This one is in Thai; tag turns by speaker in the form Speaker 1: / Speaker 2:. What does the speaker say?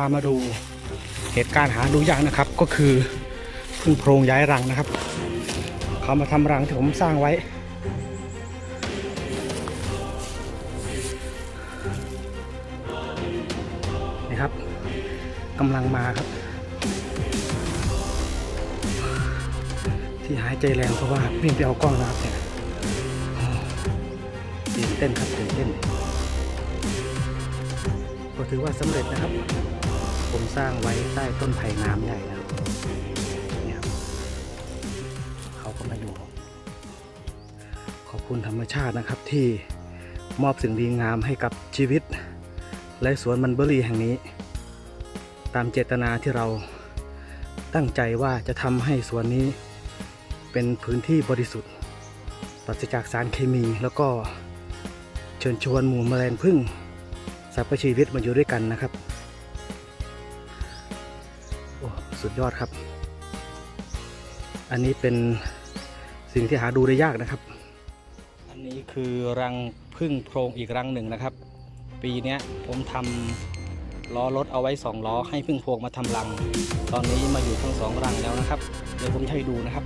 Speaker 1: ามาดูเหตุการณ์หาดูยากนะครับก็คือพึ่งโพรงย้ายรังนะครับ เขามาทำรังที่ผมสร้างไว้ นี่ครับกำลังมาครับ ที่หายใจแรงเพราะว่าวิ่งไปเอากล้องนะครับเนี่ยตื่นเต้นครับตื่นเต้นก็ถือว่าสำเร็จนะครับ ผมสร้างไว้ใต้ต้นไผ่น้ำใหญ่นะครับเนี่ยเขาก็มาดูขอบคุณธรรมชาตินะครับที่มอบสิ่งดีงามให้กับชีวิต และสวนมันเบอรี่แห่งนี้ ตามเจตนาที่เราตั้งใจว่าจะทำให้สวนนี้เป็นพื้นที่บริสุทธิ์ปราศจากสารเคมีแล้วก็เชิญชวนหมู่แมลงพึ่งสรรพชีวิตมาอยู่ด้วยกันนะครับ สุดยอดครับ อันนี้เป็นสิ่งที่หาดูได้ยากนะครับ อันนี้คือรังพึ่งโพรงอีกรังหนึ่งนะครับ ปีนี้ผมทำล้อรถเอาไว้สองล้อให้พึ่งโพรงมาทำรัง ตอนนี้มาอยู่ทั้งสองรังแล้วนะครับ เดี๋ยวผมให้ดูนะครับ